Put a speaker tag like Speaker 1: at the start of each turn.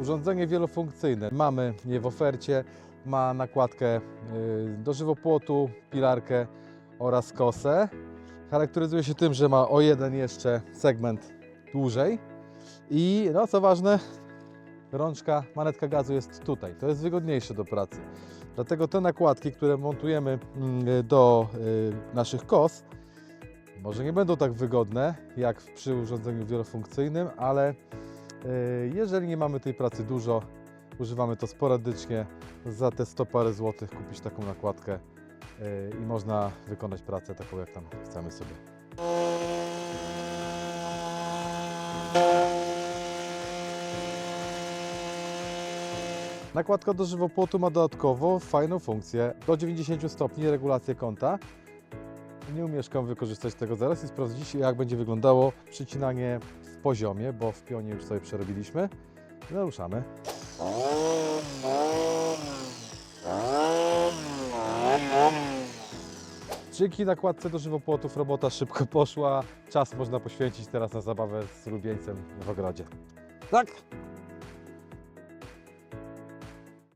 Speaker 1: Urządzenie wielofunkcyjne mamy je w ofercie. Ma nakładkę y, do żywopłotu, pilarkę oraz kosę. Charakteryzuje się tym, że ma o jeden jeszcze segment dłużej. I no co ważne, rączka, manetka gazu jest tutaj. To jest wygodniejsze do pracy. Dlatego te nakładki, które montujemy mm, do y, naszych kos, może nie będą tak wygodne jak przy urządzeniu wielofunkcyjnym, ale jeżeli nie mamy tej pracy dużo, używamy to sporadycznie, za te 100 parę złotych kupić taką nakładkę y, i można wykonać pracę taką jak tam chcemy sobie. Nakładka do żywopłotu ma dodatkowo fajną funkcję do 90 stopni regulację kąta. Nie umieszkam wykorzystać tego zaraz i sprawdzić jak będzie wyglądało przycinanie poziomie, bo w pionie już sobie przerobiliśmy. No ruszamy. Dzięki nakładce do żywopłotów robota szybko poszła. Czas można poświęcić teraz na zabawę z ulubieńcem w ogrodzie. Tak?